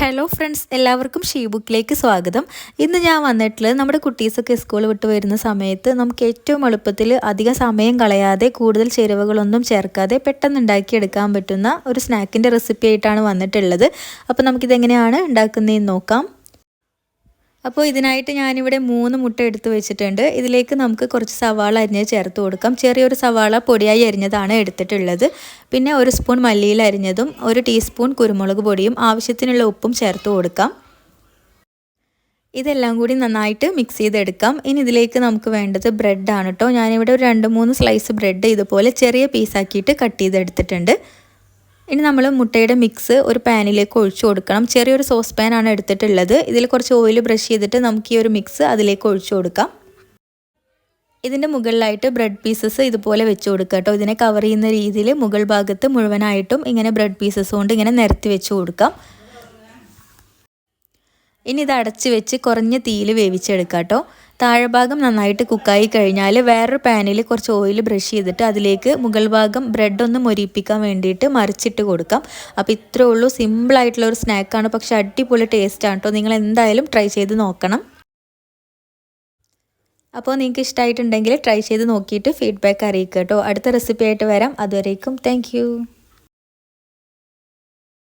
Hello friends എല്ലാവർക്കും she ബുക്കിലേക്ക് സ്വാഗതം. ഇന്ന് ഞാൻ വന്നിട്ടുള്ളത് നമ്മുടെ കുട്ടീസൊക്കെ സ്കൂൾ വിട്ട് വരുന്ന സമയത്ത് നമുക്ക് ഏറ്റവും എളുപ്പത്തിൽ അധികം സമയം കളയാതെ കൂടുതൽ ചേരുവകളൊന്നും ചേർക്കാതെ പെട്ടെന്ന് ഉണ്ടാക്കിയെടുക്കാൻ പറ്റുന്ന ഒരു സ്നാക്കിന്റെ റെസിപ്പി ആയിട്ടാണ് വന്നിട്ടുള്ളത്. അപ്പോൾ നമുക്കിതെങ്ങനെയാണ് ഉണ്ടാക്കുന്നതെന്ന് നോക്കാം. അപ്പോൾ ഇതിനായിട്ട് ഞാനിവിടെ മൂന്ന് മുട്ട എടുത്ത് വെച്ചിട്ടുണ്ട്. ഇതിലേക്ക് നമുക്ക് കുറച്ച് സവാള അരിഞ്ഞ് ചേർത്ത് കൊടുക്കാം. ചെറിയൊരു സവാള പൊടിയായി അരിഞ്ഞതാണ് എടുത്തിട്ടുള്ളത്. പിന്നെ ഒരു സ്പൂൺ മല്ലിയിൽ അരിഞ്ഞതും ഒരു ടീസ്പൂൺ കുരുമുളക് പൊടിയും ആവശ്യത്തിനുള്ള ഉപ്പും ചേർത്ത് കൊടുക്കാം. ഇതെല്ലാം കൂടി നന്നായിട്ട് മിക്സ് ചെയ്തെടുക്കാം. ഇനി ഇതിലേക്ക് നമുക്ക് വേണ്ടത് ബ്രെഡാണ് കേട്ടോ. ഞാനിവിടെ ഒരു രണ്ട് മൂന്ന് സ്ലൈസ് ബ്രെഡ് ഇതുപോലെ ചെറിയ പീസാക്കിയിട്ട് കട്ട് ചെയ്തെടുത്തിട്ടുണ്ട്. ഇനി നമ്മൾ മുട്ടയുടെ മിക്സ് ഒരു പാനിലേക്ക് ഒഴിച്ചു കൊടുക്കണം. ചെറിയൊരു സോസ് പാനാണ് എടുത്തിട്ടുള്ളത്. ഇതിൽ കുറച്ച് ഓയിൽ ബ്രഷ് ചെയ്തിട്ട് നമുക്ക് ഈ ഒരു മിക്സ് അതിലേക്ക് ഒഴിച്ചു കൊടുക്കാം. ഇതിന്റെ മുകളിലായിട്ട് ബ്രെഡ് പീസസ് ഇതുപോലെ വെച്ച് കൊടുക്കുക കേട്ടോ. ഇതിനെ കവർ ചെയ്യുന്ന രീതിയിൽ മുകൾ ഭാഗത്ത് മുഴുവനായിട്ടും ഇങ്ങനെ ബ്രെഡ് പീസസ് കൊണ്ട് ഇങ്ങനെ നിരത്തി വെച്ച് കൊടുക്കാം. ഇനി ഇത് അടച്ച് വെച്ച് കുറഞ്ഞ തീയിൽ വേവിച്ചെടുക്കാം കേട്ടോ. താഴെഭാഗം നന്നായിട്ട് കുക്കായി കഴിഞ്ഞാൽ വേറൊരു പാനിൽ കുറച്ച് ഓയിൽ ബ്രഷ് ചെയ്തിട്ട് അതിലേക്ക് മുകൾ ഭാഗം ബ്രെഡ് ഒന്ന് മൊരിപ്പിക്കാൻ വേണ്ടിയിട്ട് മറിച്ചിട്ട് കൊടുക്കാം. അപ്പോൾ ഇത്രേ ഉള്ളൂ. സിമ്പിളായിട്ടുള്ള ഒരു സ്നാക്കാണ് പക്ഷെ അടിപൊളി ടേസ്റ്റാണ് കേട്ടോ. നിങ്ങൾ എന്തായാലും ട്രൈ ചെയ്ത് നോക്കണം. അപ്പോൾ നിങ്ങൾക്ക് ഇഷ്ടമായിട്ടുണ്ടെങ്കിൽ ട്രൈ ചെയ്ത് നോക്കിയിട്ട് ഫീഡ്ബാക്ക് അറിയിക്കുക കേട്ടോ. അടുത്ത റെസിപ്പി ആയിട്ട് വരാം. അതുവരേക്കും താങ്ക്